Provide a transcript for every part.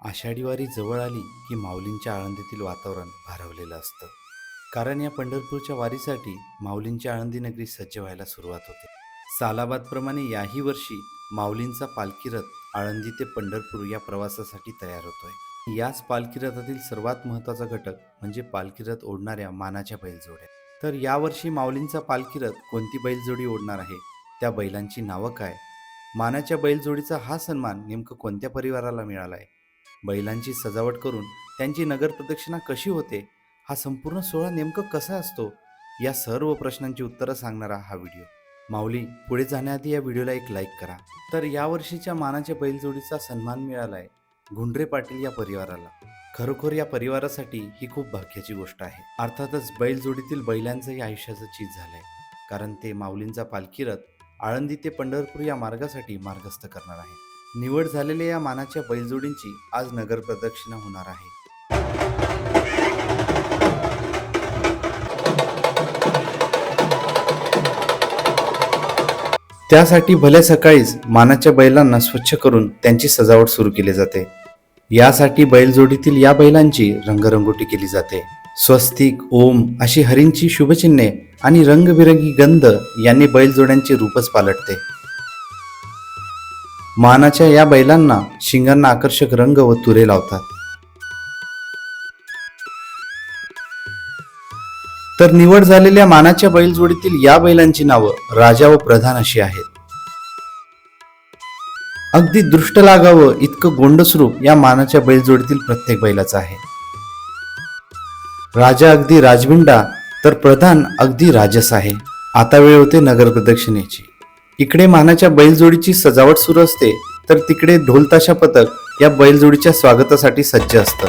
आषाढी वारी जवळ आली की माऊलींच्या आळंदीतील वातावरण भारावलेलं असतं. कारण या पंढरपूरच्या वारीसाठी माऊलींची आळंदी नगरी सज्ज व्हायला सुरुवात होते. सालाबादप्रमाणे याही वर्षी माऊलींचा पालखी रथ आळंदी ते पंढरपूर या प्रवासासाठी तयार होतोय. याच पालखी रथातील सर्वात महत्त्वाचा घटक म्हणजे पालखी रथ ओढणाऱ्या मानाच्या बैलजोड्या. तर यावर्षी माऊलींचा पालखी रथ कोणती बैलजोडी ओढणार आहे? त्या बैलांची नावं काय? मानाच्या बैलजोडीचा हा सन्मान नेमकं कोणत्या परिवाराला मिळाला आहे बैलांची सजावट करून त्यांची नगर प्रदक्षिणा कशी होते हा संपूर्ण सोहळा नेमकं कसा असतो या सर्व प्रश्नांची उत्तरं सांगणारा हा व्हिडिओ. माऊली पुढे जाण्याआधी या व्हिडिओला एक लाईक करा. तर यावर्षीच्या मानाच्या बैलजोडीचा सन्मान मिळाला आहे गुंडरे पाटील या परिवाराला. खरोखर या परिवारासाठी ही खूप भाग्याची गोष्ट आहे. अर्थातच बैलजोडीतील बैलांचंही आयुष्याचं चीज झालंय. कारण ते माऊलींचा पालखी रथ आळंदी ते पंढरपूर या मार्गासाठी मार्गस्थ करणार आहे निवड झालेल्या या मानाच्या बैलजोडींची आज नगर प्रदक्षिणा होणार आहे. त्यासाठी भल्या सकाळीच मानाच्या बैलांना स्वच्छ करून त्यांची सजावट सुरू केली जाते. यासाठी बैलजोडीतील या बैलांची रंगरंगोटी केली जाते. स्वस्तिक ओम अशी हरींची शुभचिन्हे आणि रंगबिरंगी गंध यांनी बैलजोड्यांचे रूपच पालटते. मानाच्या या बैलांना शिंगांना आकर्षक रंग व तुरे लावतात. तर निवड झालेल्या मानाच्या बैलजोडीतील या बैलांची नावं राजा व प्रधान अशी आहेत. अगदी दृष्ट लागावं इतकं गोंडस्वरूप या मानाच्या बैलजोडीतील प्रत्येक बैलाचं आहे. राजा अगदी राजविंडा तर प्रधान अगदी राजस आहे. आता वेळ होते नगर प्रदक्षिणेची. इकडे मानाच्या बैलजोडीची सजावट सुरू असते तर तिकडे ढोलताशा पथक या बैलजोडीच्या स्वागतासाठी सज्ज असतं.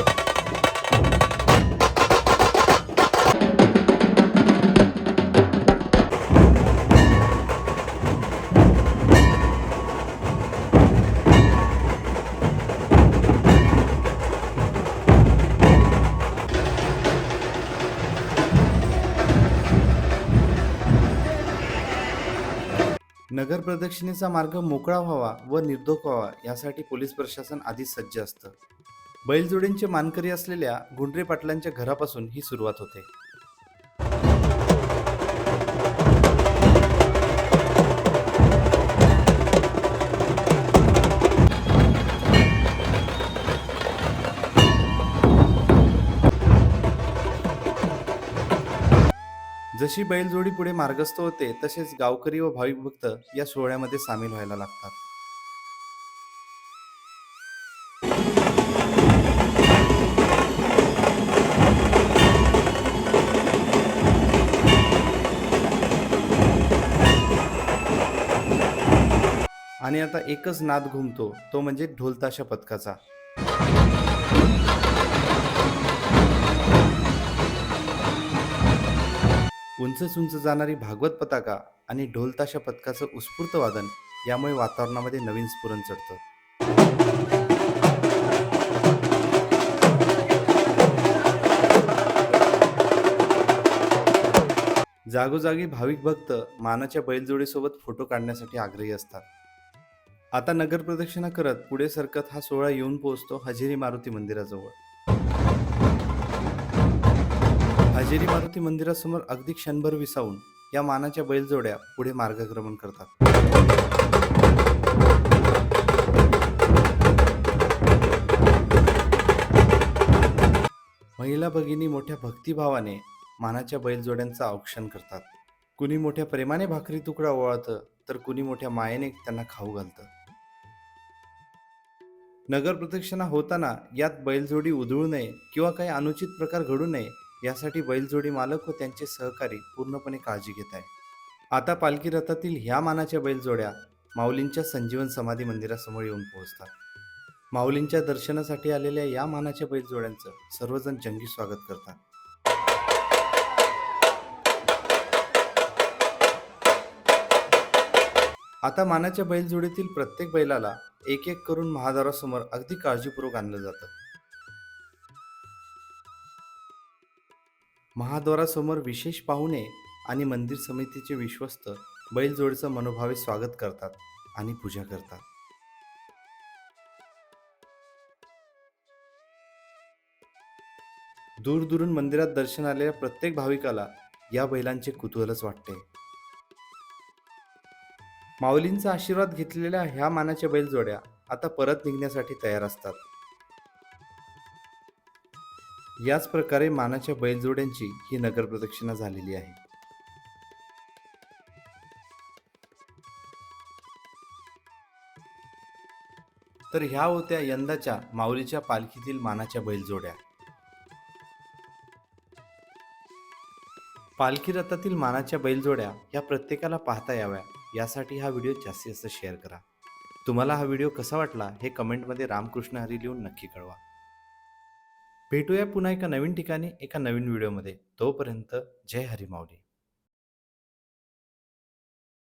नगर प्रदक्षिणेचा मार्ग मोकळा व्हावा व निर्धोक व्हावा यासाठी पोलीस प्रशासन आधीच सज्ज असतं. बैलजोडींचे मानकरी असलेल्या गुंडरे पाटलांच्या घरापासून ही सुरुवात होते. जशी बैलजोडी पुढे मार्गस्थ होते तसेच गावकरी व भाविक भक्त या सोहळ्यामध्ये सामील व्हायला लागतात. आणि आता एकच नाद घुमतो तो म्हणजे ढोलताशा पथकाचा उंच उंच जाणारी भागवत पताका आणि ढोलताशा पथकाचं उत्स्फूर्त वादन यामुळे वातावरणामध्ये नवीन स्फुरण चढतं. जागोजागी भाविक भक्त मानाच्या बैलजोडीसोबत फोटो काढण्यासाठी आग्रही असतात. आता नगर प्रदक्षिणा करत पुढे सरकत हा सोहळा येऊन पोहोचतो हजेरी मारुती मंदिराजवळ. हजेरी मारुती मंदिरासमोर अगदी क्षणभर विसावून या मानाच्या बैलजोड्या पुढे मार्गक्रमण करतात. महिला भगिनी मोठ्या भक्तिभावाने मानाच्या बैलजोड्यांचं औक्षण करतात. कुणी मोठ्या प्रेमाने भाकरी तुकडा ओवाळतं तर कुणी मोठ्या मायेने त्यांना खाऊ घालतं. नगर प्रदक्षिणा होताना यात बैलजोडी उधळू नये किंवा काही अनुचित प्रकार घडू नये यासाठी बैलजोडी मालक व त्यांचे सहकारी पूर्णपणे काळजी घेत आहे आता पालखी रथातील ह्या मानाच्या बैलजोड्या माऊलींच्या संजीवन समाधी मंदिरासमोर येऊन पोहोचतात. माऊलींच्या दर्शनासाठी आलेल्या या मानाच्या बैलजोड्यांचं सर्वजण जंगी स्वागत करतात. आता मानाच्या बैलजोडीतील प्रत्येक बैलाला एक एक करून महादारासमोर अगदी काळजीपूर्वक आणलं जातं. महाद्वारासमोर विशेष पाहुणे आणि मंदिर समितीचे विश्वस्त बैलजोडीचं मनोभावे स्वागत करतात आणि पूजा करतात. दूरदूरून मंदिरात दर्शन आलेल्या प्रत्येक भाविकाला या बैलांचे कुतूहलच वाटते. माऊलींचा आशीर्वाद घेतलेल्या ह्या मानाच्या बैलजोड्या आता परत निघण्यासाठी तयार असतात. याच प्रकारे मानाच्या बैलजोड्यांची ही नगर प्रदक्षिणा झालेली आहे. तर ह्या होत्या यंदाच्या माऊलीच्या पालखीतील मानाच्या बैलजोड्या. पालखी रथातील मानाच्या बैलजोड्या या प्रत्येकाला पाहता याव्या यासाठी हा व्हिडिओ जास्तीत जास्त शेअर करा. तुम्हाला हा व्हिडिओ कसा वाटला हे कमेंटमध्ये रामकृष्ण हरी लिहून नक्की कळवा. भेटूया पुन्हा एका नवीन ठिकाणी एका नवीन व्हिडिओमध्ये. तोपर्यंत जय हरी माऊली.